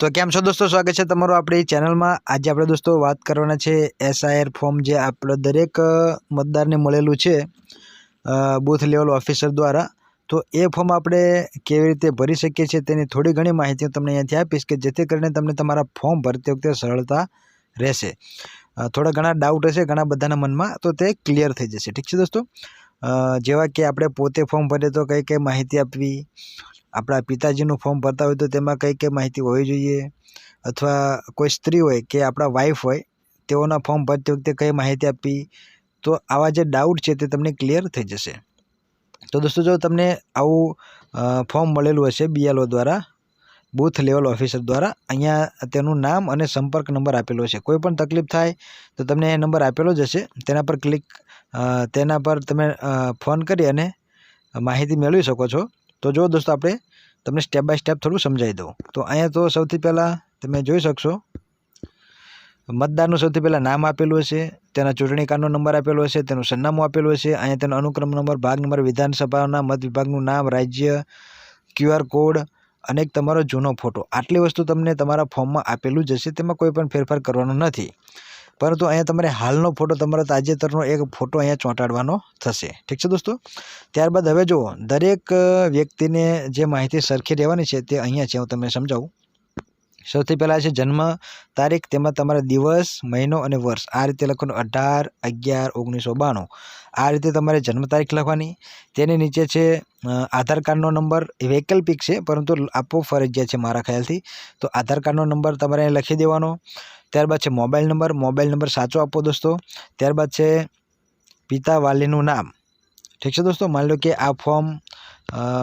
તો કેમ છો દોસ્તો? સ્વાગત છે તમારું આપણી ચેનલમાં. આજે આપણે દોસ્તો વાત કરવાના છે એસઆઈઆર ફોર્મ જે આપણે દરેક મતદારને મળેલું છે બૂથ લેવલ ઓફિસર દ્વારા. તો એ ફોર્મ આપણે કેવી રીતે ભરી શકીએ છીએ તેની થોડી ઘણી માહિતી હું તમને અહીંયાથી આપીશ કે જેથી કરીને તમને તમારા ફોર્મ ભરતી વખતે સરળતા રહેશે. થોડા ઘણા ડાઉટ હશે ઘણા બધાના મનમાં, તો તે ક્લિયર થઈ જશે. ઠીક છે દોસ્તો? જેવા કે આપણે પોતે ફોર્મ ભરીએ તો કઈ કઈ માહિતી આપવી આપણા પિતાજીનું ફોર્મ ભરતા હોય તો તેમાં કઈ કઈ માહિતી હોવી જોઈએ? અથવા કોઈ સ્ત્રી હોય કે આપણા વાઈફ હોય, તેઓના ફોર્મ ભરતી વખતે કઈ માહિતી આપવી તો આવા જે ડાઉટ છે તે તમને ક્લિયર થઈ જશે. તો દોસ્તો, જો તમને આવું ફોર્મ મળેલું હશે બીએલઓ દ્વારા બૂથ લેવલ ઓફિસર દ્વારા, અહીંયા તેનું નામ અને સંપર્ક નંબર આપેલો છે કોઈ પણ તકલીફ થાય તો તમને એ નંબર આપેલો જ હશે. તેના પર ક્લિક તેના પર તમે ફોન કરી અને માહિતી મેળવી શકો છો. તો જો દોસ્તો આપણે, તમને સ્ટેપ બાય સ્ટેપ થોડું સમજાવી દઉં. તો અહીંયા તો સૌથી પહેલાં તમે જોઈ શકશો, મતદારનું સૌથી પહેલાં નામ આપેલું હશે, તેના ચૂંટણી કાર્ડનો નંબર આપેલો હશે, તેનું સરનામું આપેલું હશે, અહીંયા તેનો અનુક્રમ નંબર, ભાગ નંબર, વિધાનસભાના મત વિભાગનું નામ, રાજ્ય ક્યુઆર કોડ અને તમારો જૂનો ફોટો આટલી વસ્તુ તમને તમારા ફોર્મમાં આપેલું જ હશે, તેમાં કોઈ પણ ફેરફાર કરવાનો નથી. પરંતુ અહીંયા તમારે હાલનો ફોટો તમારા તાજેતરનો એક ફોટો અહીંયા ચોંટાડવાનો થશે. ઠીક છે દોસ્તો? ત્યારબાદ હવે જુઓ, દરેક વ્યક્તિને જે માહિતી સરખી રહેવાની છે તે અહીંયા છે, હું તમને સમજાવું. સૌથી પહેલાં છે જન્મ તારીખ, તેમાં તમારા દિવસ, મહિનો અને વર્ષ. આ રીતે લખવાનું અઢાર, અગિયાર, ઓગણીસો બાણું. આ રીતે તમારે જન્મ તારીખ લખવાની. તેની નીચે છે આધાર કાર્ડનો નંબર. વૈકલ્પિક છે, પરંતુ આપવો ફરજિયાત છે મારા ખ્યાલથી. તો આધાર કાર્ડનો નંબર તમારે લખી દેવાનો. ત્યારબાદ છે મોબાઈલ નંબર. મોબાઈલ નંબર સાચો આપો દોસ્તો. ત્યારબાદ છે પિતા વાલીનું નામ. ઠીક છે દોસ્તો? માની લો કે આ ફોર્મ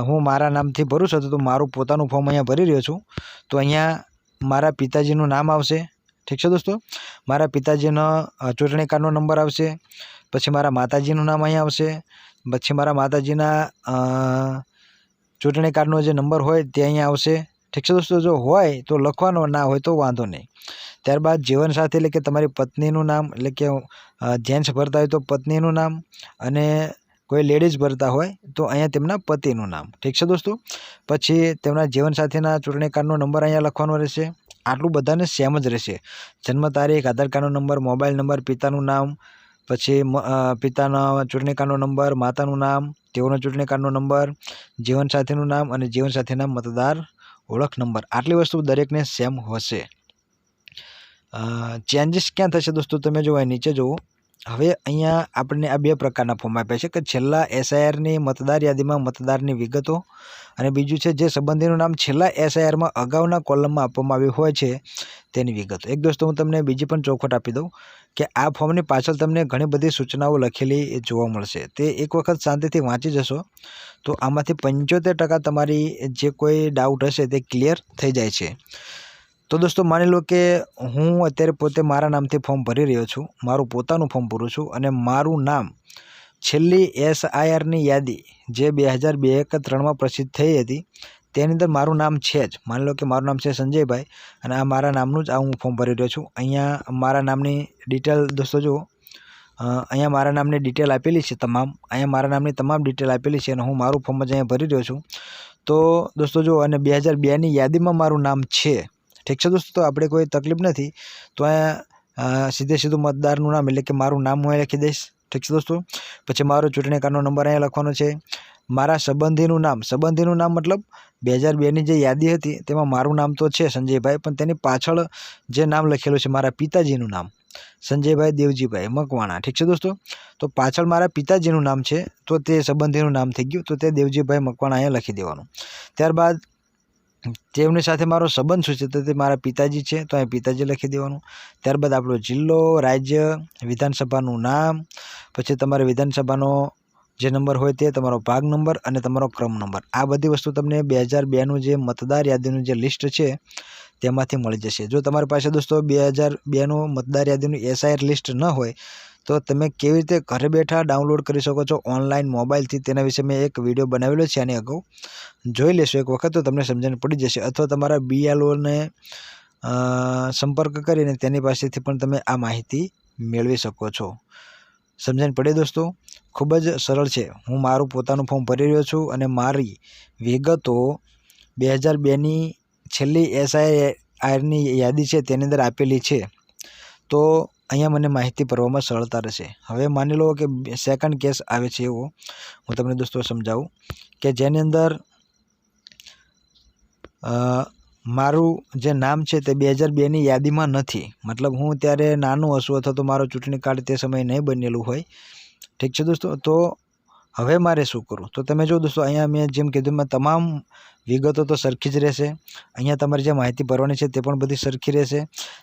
હું મારા નામથી ભરું છું, તો મારું પોતાનું ફોર્મ અહીંયા ભરી રહ્યો છું. તો અહીંયા મારા પિતાજીનું નામ આવશે. ઠીક છે દોસ્તો? મારા પિતાજીનો ચૂંટણી કાર્ડનો નંબર આવશે. પછી મારા માતાજીનું નામ અહીંયા આવશે. પછી મારા માતાજીના ચૂંટણી કાર્ડનો જે નંબર હોય તે અહીંયા આવશે. ઠીક છે દોસ્તો? જો હોય તો લખવાનો, ના હોય તો વાંધો નહીં. ત્યારબાદ જીવનસાથી એટલે કે તમારી પત્નીનું નામ, એટલે કે જેન્ટ્સ ભરતા હોય તો પત્નીનું નામ અને કોઈ લેડીઝ ભરતા હોય તો અહીંયા તેમના પતિનું નામ. ઠીક છે દોસ્તો? પછી તેમના જીવનસાથીના ચૂંટણી કાર્ડનો નંબર અહીંયા લખવાનો રહેશે. આટલું બધાને સેમ જ રહેશે. જન્મ તારીખ, આધાર કાર્ડનો નંબર, મોબાઈલ નંબર, પિતાનું નામ, પછી પિતાના ચૂંટણી કાર્ડનો નંબર, માતાનું નામ, તેઓનો ચૂંટણી કાર્ડનો નંબર જીવનસાથીનું નામ અને જીવનસાથીના મતદાર ઓળખ નંબર. આટલી વસ્તુ દરેકને સેમ હશે. ચેન્જીસ ક્યાં થશે દોસ્તો? તમે જો અહીં નીચે જુઓ. હવે અહીંયા આપણને આ બે પ્રકારના ફોર્મ આપ્યા છે, કે છેલ્લા એસઆઈઆરની મતદાર યાદીમાં મતદારની વિગતો અને બીજું છે, જે સંબંધીનું નામ છેલ્લા એસઆઈઆરમાં અગાઉના કોલમમાં આપવામાં આવ્યું હોય છે, તેની વિગતો. એક દોસ્તો, હું તમને બીજી પણ ચોખવટ આપી દઉં, કે આ ફોર્મની પાછળ તમને ઘણી બધી સૂચનાઓ લખેલી જોવા મળશે. તે એક વખત શાંતિથી વાંચી જશો, તો આમાંથી પંચોતેર તમારી જે કોઈ ડાઉટ હશે, તે ક્લિયર થઈ જાય છે. તો દોસ્તો માની લો કે હું અત્યારે પોતે મારા નામથી ફોર્મ ભરી રહ્યો છું. મારું પોતાનું ફોર્મ ભરું છું અને મારું નામ છેલ્લી એસઆઈઆરની યાદી જે બે હજાર બે એક ત્રણમાં પ્રસિદ્ધ થઈ હતી, તેની અંદર મારું નામ છે જ. માની લો કે મારું નામ છે સંજયભાઈ અને આ મારા નામનું જ આ હું ફોર્મ ભરી રહ્યો છું. અહીંયા મારા નામની ડિટેલ દોસ્તો જુઓ. અહીંયા મારા નામની ડિટેલ આપેલી છે તમામ. અહીંયા મારા નામની તમામ ડિટેલ આપેલી છે અને હું મારું ફોર્મ જ અહીંયા ભરી રહ્યો છું. તો દોસ્તો જુઓ અને બે હજાર બેની યાદીમાં મારું નામ છે. ઠીક છે દોસ્તો, તો આપણે કોઈ તકલીફ નથી. તો અહીંયા સીધે સીધું મતદારનું નામ એટલે કે મારું નામ હું લખી દઈશ. ઠીક છે દોસ્તો? પછી મારો ચૂંટણી કાર્ડનો નંબર અહીંયા લખવાનો છે. મારા સંબંધીનું નામ સંબંધીનું નામ મતલબ બે હજાર બેની જે યાદી હતી તેમાં મારું નામ તો છે સંજયભાઈ, પણ તેની પાછળ જે નામ લખેલું છે મારા પિતાજીનું નામ, સંજયભાઈ દેવજીભાઈ મકવાણા. ઠીક છે દોસ્તો? તો પાછળ મારા પિતાજીનું નામ છે, તો તે સંબંધીનું નામ થઈ ગયું, તો તે દેવજીભાઈ મકવાણા અહીંયા લખી દેવાનું. ત્યારબાદ તેમની સાથે મારો સંબંધ શું છે તો તે મારા પિતાજી છે, તો અહીં પિતાજી લખી દેવાનું. ત્યારબાદ આપણો જિલ્લો, રાજ્ય, વિધાનસભાનું નામ, પછી તમારે વિધાનસભાનો જે નંબર હોય તે, તમારો ભાગ નંબર અને તમારો ક્રમ નંબર. આ બધી વસ્તુ તમને બે હજાર બેનું જે મતદાર યાદીનું જે લિસ્ટ છે, તેમાંથી મળી જશે. જો તમારી પાસે દોસ્તો બે હજાર બેનું મતદાર યાદીનું એસઆઈઆર લિસ્ટ ન હોય તો તમે કેવી રીતે ઘરે બેઠા ડાઉનલોડ કરી શકો છો ઓનલાઈન મોબાઈલથી તેના વિશે મેં એક વીડિયો બનાવેલો છે આની અગાઉ. જોઈ લેશો એક વખત તો તમને સમજણ પડી જશે. અથવા તમારા બીએલઓને સંપર્ક કરીને તેની પાસેથી પણ તમે આ માહિતી મેળવી શકો છો. સમજણ પડે દોસ્તો? ખૂબ જ સરળ છે. હું મારું પોતાનું ફોર્મ ભરી રહ્યો છું અને મારી વિગતો બે હજાર બેની છેલ્લી એસઆઈ આરની યાદી છે તેની અંદર આપેલી છે. તો અહીંયા મને માહિતી ભરવામાં સરળતા રહેશે. હવે માની લો કે સેકન્ડ કેસ આવે છે એવો. હું તમને દોસ્તો સમજાવું કે જેની અંદર મારું જે નામ છે તે બે હજાર બેની યાદીમાં નથી. મતલબ હું ત્યારે નાનું હશું અથવા તો મારો ચૂંટણી કાર્ડ તે સમયે નહીં બનેલું હોય. ઠીક છે દોસ્તો? તો હવે મારે શું કરવું? તો તમે જો દોસ્તો, અહીંયા મેં જેમ કીધું મેં તમામ વિગતો તો સરખી જ રહેશે. અહીંયા તમારે જે માહિતી ભરવાની છે તે પણ બધી સરખી રહેશે.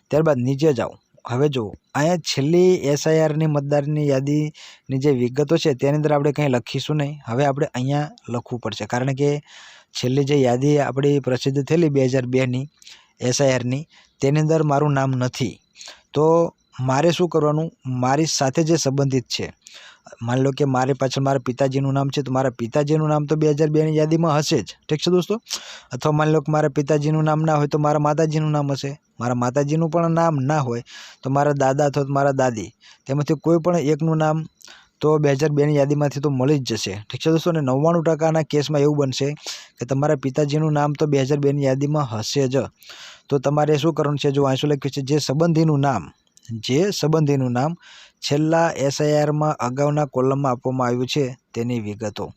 ત્યારબાદ નીચે જાઓ. હવે જુઓ, અહીંયા છેલ્લી એસઆઈઆરની મતદારની યાદીની જે વિગતો છે તેની અંદર આપણે કંઈ લખીશું નહીં. હવે આપણે અહીંયા લખવું પડશે. કારણ કે છેલ્લી જે યાદી આપણી પ્રસિદ્ધ થયેલી બે હજાર બેની એસઆઈઆરની, તેની અંદર મારું નામ નથી. તો મારે શું કરવાનું? મારી સાથે જે સંબંધિત છે, માની લો કે મારી પાછળ મારા પિતાજીનું નામ છે, તો મારા પિતાજીનું નામ તો બે હજાર બેની યાદીમાં હશે જ. ઠીક છે દોસ્તો? અથવા માની લો કે મારા પિતાજીનું નામ ના હોય તો મારા માતાજીનું નામ હશે. મારા માતાજીનું પણ નામ ના હોય તો મારા દાદા અથવા મારા દાદી, તેમાંથી કોઈ પણ એકનું નામ તો બે હજાર બેની યાદીમાંથી તો મળી જ જશે. ઠીક છે દોસ્તો? અને નવ્વાણું ટકાના કેસમાં એવું બનશે કે તમારા પિતાજીનું નામ તો બે હજાર બેની યાદીમાં હશે જ. તો તમારે શું કરવાનું છે? જો આંસુ લખ્યું છે જે સંબંધીનું નામ, જે સંબંધીનું નામ છેલ્લા એસઆઈઆરમાં અગાઉના કોલમમાં આપવામાં આવ્યું છે તેની વિગતો.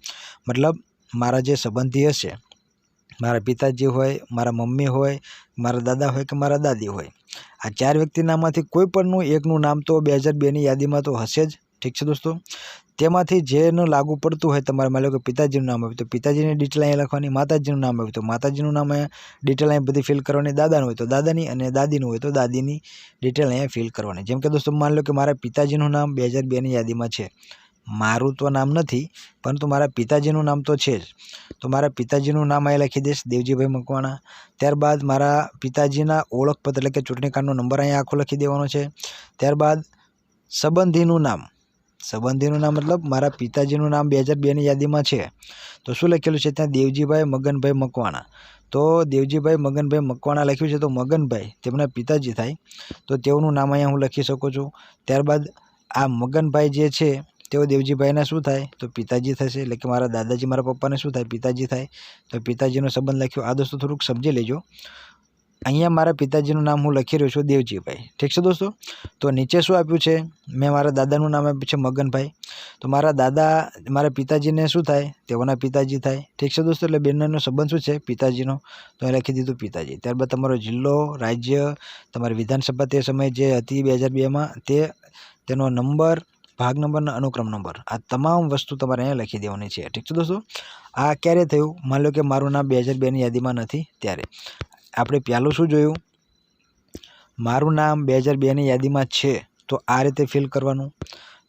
મતલબ, મારા જે સંબંધી હશે મારા પિતાજી હોય, મારા મમ્મી હોય, મારા દાદા હોય કે મારા દાદી હોય. આ ચાર વ્યક્તિનામાંથી કોઈ પણનું એકનું નામ તો બે હજાર બેની યાદીમાં તો હશે જ. ઠીક છે દોસ્તો? તેમાંથી જેનું લાગુ પડતું હોય તમારે માની લો કે પિતાજીનું નામ આવ્યું તો પિતાજીની ડિટેલ અહીંયા લખવાની, માતાજીનું નામ આવ્યું તો માતાજીનું નામ અહીંયા ડિટેલ અહીંયા બધી ફિલ કરવાની, દાદાનું હોય તો દાદાની અને દાદીનું હોય તો દાદીની ડિટેલ અહીંયા ફિલ કરવાની. જેમ કે દોસ્તો માની લો કે મારા પિતાજીનું નામ બે હજાર બેની યાદીમાં છે. મારું તો નામ નથી, પરંતુ મારા પિતાજીનું નામ તો છે જ. તો મારા પિતાજીનું નામ અહીંયા લખી દઈશ, દેવજીભાઈ મકવાણા. ત્યારબાદ મારા પિતાજીના ઓળખપત્ર એટલે કે ચૂંટણી કાર્ડનો નંબર અહીંયા આખો લખી દેવાનો છે. ત્યારબાદ સંબંધીનું નામ. સંબંધીનું નામ મતલબ મારા પિતાજીનું નામ બે હજાર બેની યાદીમાં છે. તો શું લખેલું છે? ત્યાં દેવજીભાઈ મગનભાઈ મકવાણા. તો દેવજીભાઈ મગનભાઈ મકવાણા લખ્યું છે તો મગનભાઈ, તેમના પિતાજી થાય. તો તેઓનું નામ અહીંયા હું લખી શકું છું. ત્યારબાદ આ મગનભાઈ જે છે તેઓ દેવજીભાઈના શું થાય? તો પિતાજી થશે. એટલે કે મારા દાદાજી, મારા પપ્પાને શું થાય? પિતાજી થાય. તો પિતાજીનો સંબંધ લખ્યો. આ દોસ્તો થોડુંક સમજી લેજો. અહીંયા મારા પિતાજીનું નામ હું લખી રહ્યો છું, દેવજીભાઈ. ઠીક છે દોસ્તો? તો નીચે શું આપ્યું છે? મેં મારા દાદાનું નામ આપ્યું છે, મગનભાઈ. તો મારા દાદા, મારા પિતાજીને શું થાય? તેઓના પિતાજી થાય. ઠીક છે દોસ્તો? એટલે બંનેનો સંબંધ શું છે? પિતાજીનો. તો એ લખી દીધું પિતાજી. ત્યારબાદ તમારો જિલ્લો, રાજ્ય, તમારી વિધાનસભા તે સમયે જે હતી, બે હજાર બેમાં તે, તેનો નંબર ભાગ નંબરના અનુક્રમ નંબર. આ તમામ વસ્તુ તમારે અહીંયા લખી દેવાની છે. ઠીક છે દોસ્તો? આ ક્યારે થયું? માની લો કે મારું નામ બે હજાર બેની યાદીમાં નથી. ત્યારે આપણે પહેલું શું જોયું? મારું નામ બે હજાર બેની યાદીમાં છે, તો આ રીતે ફિલ કરવાનું.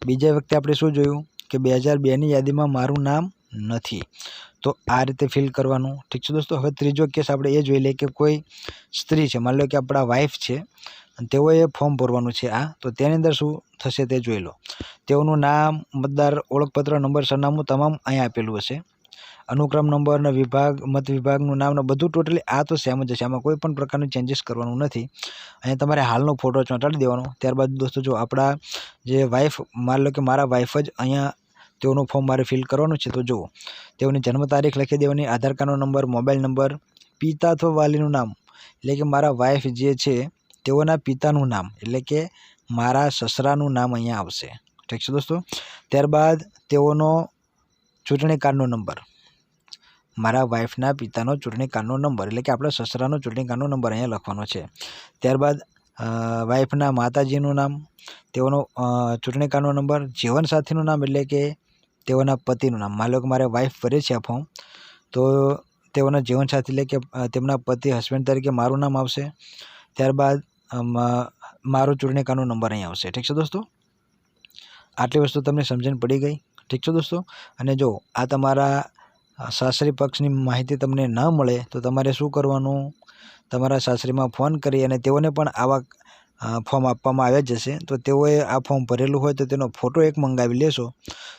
બીજા વખતે આપણે શું જોયું? કે બે હજાર બેની યાદીમાં મારું નામ નથી. તો આ રીતે ફિલ કરવાનું. ઠીક છે દોસ્તો? હવે ત્રીજો કેસ આપણે એ જોઈ લઈએ કે કોઈ સ્ત્રી છે. માની લો કે આપણા વાઈફ છે. અને તેઓએ ફોર્મ ભરવાનું છે આ. તો તેની અંદર શું થશે તે જોઈ લો. તેઓનું નામ, મતદાર ઓળખપત્ર, નંબર, સરનામું તમામ અહીંયા આપેલું હશે. અનુક્રમ નંબર અને વિભાગ, મત વિભાગનું નામ ને બધું ટોટલી આ તો સેમ જ હશે. આમાં કોઈ પણ પ્રકારનું ચેન્જીસ કરવાનું નથી. અહીંયા તમારે હાલનો ફોટો ચોંટાડી દેવાનો. ત્યારબાદ દોસ્તો જો આપણા જે વાઈફ માની લો કે મારા વાઈફ જ અહીંયા તેઓનું ફોર્મ મારે ફિલ કરવાનું છે, તો જુઓ. તેઓની જન્મ તારીખ લખી દેવાની, આધાર કાર્ડનો નંબર, મોબાઈલ નંબર, પિતા અથવા વાલીનું નામ. એટલે કે મારા વાઈફ જે છે તેઓના પિતાનું નામ, એટલે કે મારા સસરાનું નામ અહીંયા આવશે. ઠીક છે દોસ્તો? ત્યારબાદ તેઓનો ચૂંટણી કાર્ડનો નંબર. મારા વાઈફના પિતાનો ચૂંટણી કાર્ડનો નંબર, એટલે કે આપણા સસરાનો ચૂંટણી કાર્ડનો નંબર અહીંયા લખવાનો છે. ત્યારબાદ વાઈફના માતાજીનું નામ, તેઓનો ચૂંટણી કાર્ડનો નંબર, જીવનસાથીનું નામ, એટલે કે તેઓના પતિનું નામ. માલો કે મારે વાઈફ ભરે છે આ ફોર્મ તો તેઓના જીવનસાથી, એટલે કે તેમના પતિ, હસબન્ડ તરીકે મારું નામ આવશે. ત્યારબાદ મારો ચૂંટણીકાનો નંબર અહીં આવશે. ઠીક છે દોસ્તો? આટલી વસ્તુ તમને સમજણ પડી ગઈ? ઠીક છે દોસ્તો? અને જો આ તમારા સાસરી પક્ષની માહિતી તમને ન મળે, તો તમારે શું કરવાનું? તમારા સાસરીમાં ફોન કરી અને તેઓને પણ આવા ફોર્મ આપવામાં આવ્યા જ હશે. તો તેઓએ આ ફોર્મ ભરેલું હોય તો તેનો ફોટો એક મંગાવી લેશો.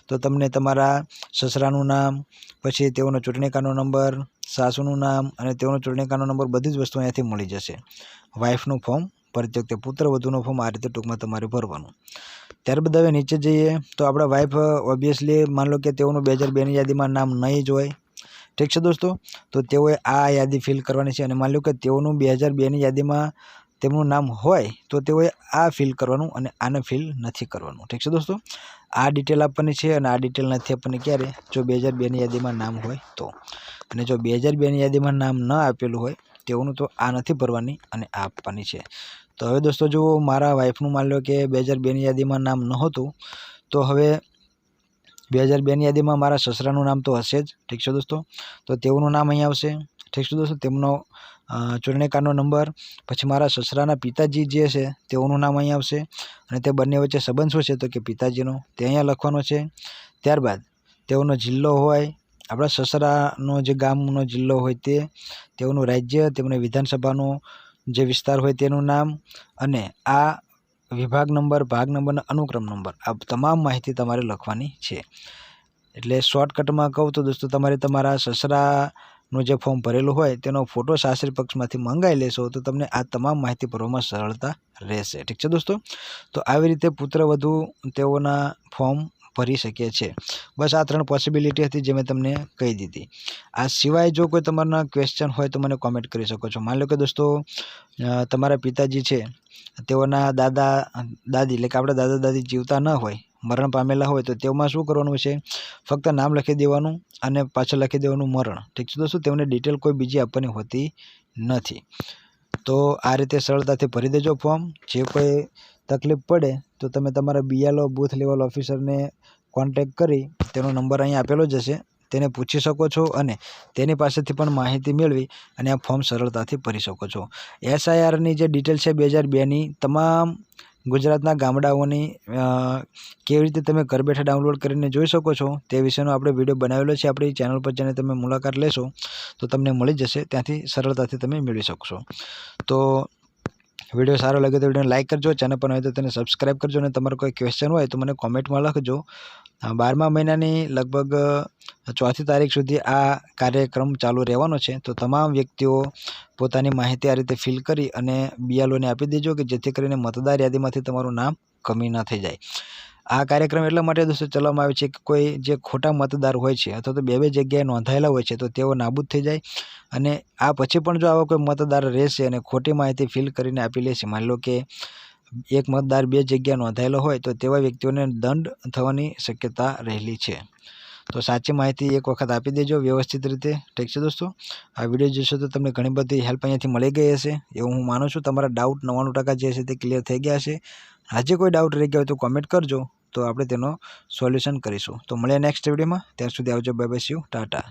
તો તમને તમારા સસરાનું નામ, પછી તેઓનો ચૂંટણી કાર્ડનો નંબર સાસુનું નામ અને તેઓનો ચૂંટણી કાર્ડનો નંબર બધી જ વસ્તુ અહીંયાથી મળી જશે. વાઈફનું ફોર્મ ભરતી વખતે પુત્ર, વધુનું ફોર્મ આ રીતે ટૂંકમાં તમારે ભરવાનું. ત્યારબાદ હવે નીચે જઈએ તો આપણા વાઈફ ઓબ્વિયસલી માન લો કે તેઓનું બે હજાર બેની યાદીમાં નામ નહીં જ હોય. ઠીક છે દોસ્તો? તો તેઓએ આ યાદી ફિલ કરવાની છે અને માની લો કે તેઓનું બે હજાર બેની યાદીમાં તેમનું નામ હોય તો તેઓએ આ ફિલ કરવાનું અને આને ફિલ નથી કરવાનું. ઠીક છે દોસ્તો? આ ડિટેલ આપવાની છે અને આ ડિટેલ નથી આપવાની ક્યારે? જો બે હજાર બેની યાદીમાં નામ હોય તો. અને જો બે હજાર બેની યાદીમાં નામ ન આપેલું હોય, તેઓનું તો આ નથી ભરવાની અને આ આપવાની છે. તો હવે દોસ્તો જો મારા વાઈફનું માની લો કે બે હજાર બેની યાદીમાં નામ નહોતું, તો હવે બે હજાર બેની યાદીમાં મારા સસરાનું નામ તો હશે જ. ઠીક છે દોસ્તો? તો તેઓનું નામ અહીં આવશે. ઠીક છે દોસ્તો? તેમનો ચૂંટણી નંબર, પછી મારા સસરાના પિતાજી જે છે, તેઓનું નામ અહીં આવશે અને તે બંને વચ્ચે સંબંધ શું છે તો કે પિતાજીનો, તે અહીંયા લખવાનો છે. ત્યારબાદ તેઓનો જિલ્લો હોય, આપણા સસરાનો જે ગામનો જિલ્લો હોય તે, તેઓનું રાજ્ય તેમને વિધાનસભાનો જે વિસ્તાર હોય તેનું નામ અને આ વિભાગ નંબર, ભાગ નંબર અને અનુક્રમ નંબર, આ તમામ માહિતી તમારે લખવાની છે. એટલે શોર્ટકટમાં કહું તો દોસ્તો, તમારે તમારા સસરાનું જે ફોર્મ ભરેલું હોય તેનો ફોટો સાસરી પક્ષમાંથી મંગાવી લેશો, તો તમને આ તમામ માહિતી ભરવામાં સરળતા રહેશે. ઠીક છે દોસ્તો? તો આવી રીતે પુત્રવધુ તેઓના ફોર્મ ભરી શકીએ છે. બસ આ ત્રણ પોસિબિલિટી હતી જે મેં તમને કહી દીધી. આ સિવાય જો કોઈ તમારા ક્વેશ્ચન હોય તો મને કોમેન્ટ કરી શકો છો. માની લો કે દોસ્તો તમારા પિતાજી છે, તેઓના દાદા, દાદી, એટલે કે આપણા દાદા દાદી જીવતા ન હોય મરણ પામેલા હોય તો તેમાં શું કરવાનું છે? ફક્ત નામ લખી દેવાનું અને પાછળ લખી દેવાનું મરણ. ઠીક છે? દોસ્તો તેમને ડિટેલ કોઈ બીજી આપવાની હોતી નથી. તો આ રીતે સરળતાથી ભરી દેજો ફોર્મ જે કોઈ તકલીફ પડે તો તમે તમારા બીએલઓ બૂથ લેવલ ઓફિસરને કોન્ટેક કરી તેનો નંબર અહીં આપેલો જ હશે. તેને પૂછી શકો છો અને તેની પાસેથી પણ માહિતી મેળવી અને આ ફોર્મ સરળતાથી ભરી શકો છો. એસઆઈઆરની જે ડિટેલ છે બે હજાર બેની તમામ ગુજરાતના ગામડાઓની કેવી રીતે તમે ઘર બેઠા ડાઉનલોડ કરીને જોઈ શકો છો તે વિશેનો આપણે વીડિયો બનાવેલો છે. આપણી ચેનલ પર જઈને તમે મુલાકાત લેશો તો તમને મળી જશે. ત્યાંથી સરળતાથી તમે મેળવી શકશો. તો વીડિયો સારો લાગે તો વિડીયોને લાઇક કરજો. ચેનલ પર હોય તો તેને સબસ્ક્રાઈબ કરજો. અને તમારો કોઈ ક્વેશ્ચન હોય તો મને કોમેન્ટમાં લખજો. બારમા મહિનાની લગભગ ચોથી તારીખ સુધી આ કાર્યક્રમ ચાલુ રહેવાનો છે. તો તમામ વ્યક્તિઓ પોતાની માહિતી આ રીતે ફિલ કરી અને બીએલઓને આપી દેજો કે જેથી કરીને મતદાર યાદીમાંથી તમારું નામ કમી ન થઈ જાય. આ કાર્યક્રમ એટલા માટે દોસ્તો ચલાવવામાં આવે છે કે કોઈ જે ખોટા મતદાર હોય છે અથવા તો બે બે જગ્યાએ નોંધાયેલા હોય છે તો તેઓ નાબૂદ થઈ જાય અને આ પછી પણ જો આવો કોઈ મતદાર રહેશે અને ખોટી માહિતી ફિલ કરીને આપી લેશે, માની લો કે એક મતદાર બે જગ્યા નોંધાયેલો હોય તો તેવા વ્યક્તિઓને દંડ થવાની શક્યતા રહેલી છે. તો સાચી માહિતી એક વખત આપી દેજો વ્યવસ્થિત રીતે. ઠીક છે દોસ્તો? આ વીડિયો જોશો તો તમને ઘણી બધી હેલ્પ અહીંયાથી મળી ગઈ હશે. એવું હું માનું છું. તમારા ડાઉટ નવ્વાણું ટકા જે છે તે ક્લિયર થઈ ગયા હશે. આજે કોઈ ડાઉટ રહી ગયો હોય તો કોમેન્ટ કરજો. તો આપણે તેનો સોલ્યુશન કરીશું. તો મળીએ નેક્સ્ટ વિડીયોમાં ત્યાં સુધી આવજો. Bye bye Cu Tata